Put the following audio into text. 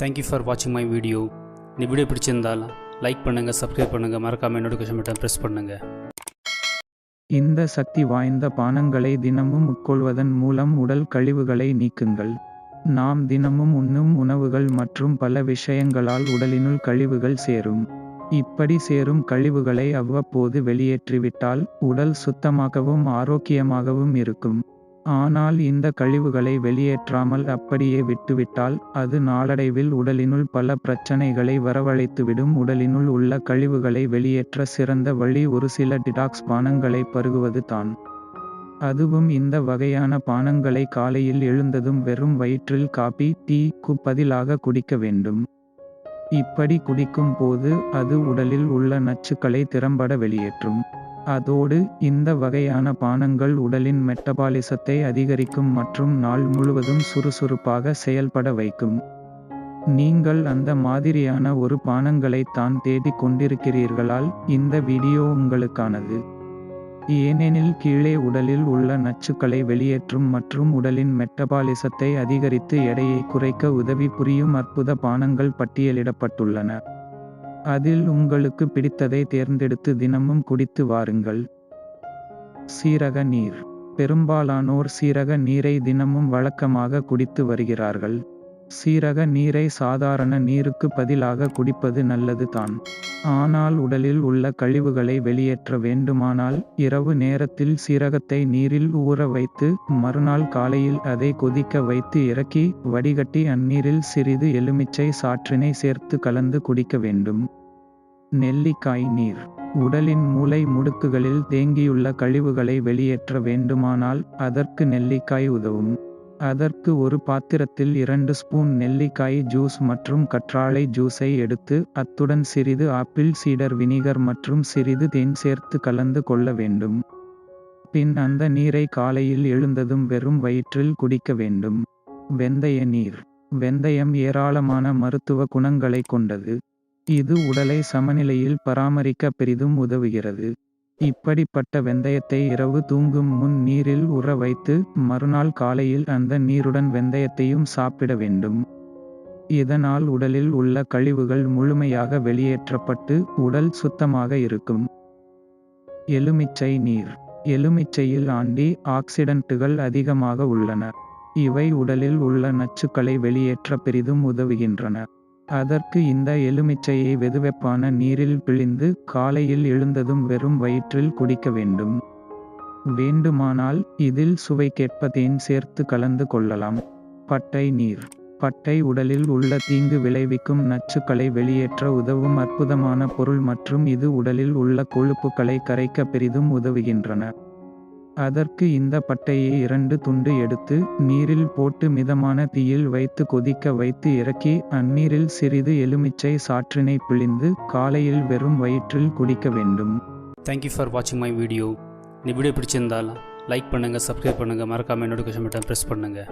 Thank you for வாட்சிங் my video இந்த video பிடிச்சிருந்தால் லைக் பண்ணுங்கள் சப்ஸ்கிரைப் பண்ணுங்கள் மறக்காமல் நோட்டிஃபிகேஷன் பட்டன் ப்ரெஸ் பண்ணுங்கள் இந்த சக்தி வாய்ந்த பானங்களை தினமும் உட்கொள்வதன் மூலம் உடல் கழிவுகளை நீக்குங்கள். நாம் தினமும் உண்ணும் உணவுகள் மற்றும் பல விஷயங்களால் உடலினுள் கழிவுகள் சேரும். இப்படி சேரும் கழிவுகளை அவ்வப்போது வெளியேற்றிவிட்டால் உடல் சுத்தமாகவும் ஆரோக்கியமாகவும் இருக்கும். ஆனால் இந்த கழிவுகளை வெளியேற்றாமல் அப்படியே விட்டுவிட்டால் அது நாளடைவில் உடலினுள் பல பிரச்சனைகளை வரவழைத்துவிடும். உடலினுள் உள்ள கழிவுகளை வெளியேற்ற சிறந்த வழி ஒரு சில டிடாக்ஸ் பானங்களை பருகுவது தான். அதுவும் இந்த வகையான பானங்களை காலையில் எழுந்ததும் வெறும் வயிற்றில் காபி டீக்கு பதிலாக குடிக்க வேண்டும். இப்படி குடிக்கும் போது அது உடலில் உள்ள நச்சுக்களை திறம்பட வெளியேற்றும். அதோடு இந்த வகையான பானங்கள் உடலின் மெட்டபாலிசத்தை அதிகரிக்கும் மற்றும் நாள் முழுவதும் சுறுசுறுப்பாக செயல்பட வைக்கும். நீங்கள் அந்த மாதிரியான ஒரு பானங்களை தான் தேடிக் கொண்டிருக்கிறீர்களால் இந்த வீடியோ உங்களுக்கானது. ஏனெனில் கீழே உடலில் உள்ள நச்சுக்களை வெளியேற்றும் மற்றும் உடலின் மெட்டபாலிசத்தை அதிகரித்து எடையை குறைக்க உதவி புரியும் அற்புத பானங்கள் பட்டியலிடப்பட்டுள்ளன. அதில் உங்களுக்கு பிடித்ததை தேர்ந்தெடுத்து தினமும் குடித்து வாருங்கள். சீரக நீர். பெரும்பாலானோர் சீரக நீரை தினமும் வழக்கமாக குடித்து வருகிறார்கள். சீரக நீரை சாதாரண நீருக்கு பதிலாக குடிப்பது நல்லது தான். ஆனால் உடலில் உள்ள கழிவுகளை வெளியேற்ற வேண்டுமானால் இரவு நேரத்தில் சீரகத்தை நீரில் ஊற வைத்து மறுநாள் காலையில் அதை கொதிக்க வைத்து இறக்கி வடிகட்டி அந்நீரில் சிறிது எலுமிச்சை சாற்றினை சேர்த்து கலந்து குடிக்க வேண்டும். நெல்லிக்காய் நீர். உடலின் மூளை முடுக்குகளில் தேங்கியுள்ள கழிவுகளை வெளியேற்ற வேண்டுமானால் அதற்கு நெல்லிக்காய் உதவும். அதற்கு ஒரு பாத்திரத்தில் இரண்டு ஸ்பூன் நெல்லிக்காய் ஜூஸ் மற்றும் கற்றாழை ஜூஸை எடுத்து அத்துடன் சிறிது ஆப்பிள் சீடர் வினிகர் மற்றும் சிறிது தேன் சேர்த்து கலந்து கொள்ள வேண்டும். பின் அந்த நீரை காலையில் எழுந்ததும் வெறும் வயிற்றில் குடிக்க வேண்டும். வெந்தய நீர். வெந்தயம் ஏராளமான மருத்துவ குணங்களை கொண்டது. இது உடலை சமநிலையில் பராமரிக்க பெரிதும் உதவுகிறது. இப்படிப்பட்ட வெந்தயத்தை இரவு தூங்கும் முன் நீரில் உற வைத்து மறுநாள் காலையில் அந்த நீருடன் வெந்தயத்தையும் சாப்பிட வேண்டும். இதனால் உடலில் உள்ள கழிவுகள் முழுமையாக வெளியேற்றப்பட்டு உடல் சுத்தமாக இருக்கும். எலுமிச்சை நீர். எலுமிச்சையில் ஆண்டி ஆக்சிடென்ட்டுகள் அதிகமாக உள்ளன. இவை உடலில் உள்ள நச்சுக்களை வெளியேற்ற பெரிதும் உதவுகின்றன. அதற்கு இந்த எலுமிச்சையை வெதுவெப்பான நீரில் பிழிந்து காலையில் எழுந்ததும் வெறும் வயிற்றில் குடிக்க வேண்டும். வேண்டுமானால் இதில் சுவைக்கேற்ப தேன் சேர்த்து கலந்து கொள்ளலாம். பட்டை நீர். பட்டை உடலில் உள்ள தீங்கு விளைவிக்கும் நச்சுக்களை வெளியேற்ற உதவும் அற்புதமான பொருள் மற்றும் இது உடலில் உள்ள கொழுப்புகளை கரைக்க பெரிதும் உதவுகின்றன. அதற்கு இந்த பட்டையை இரண்டு துண்டு எடுத்து நீரில் போட்டு மிதமான தீயில் வைத்து கொதிக்க வைத்து இறக்கி அந்நீரில் சிறிது எலுமிச்சை சாற்றினை பிழிந்து காலையில் வெறும் வயிற்றில் குடிக்க வேண்டும். தேங்க்யூ ஃபார் வாட்சிங் மை வீடியோ இந்த வீடியோ பிடிச்சிருந்தால் லைக் பண்ணுங்கள் சப்ஸ்கிரைப் பண்ணுங்கள் மறக்காமல் நோட்டிஃபிகேஷன் பட்டன் ப்ரெஸ் பண்ணுங்கள்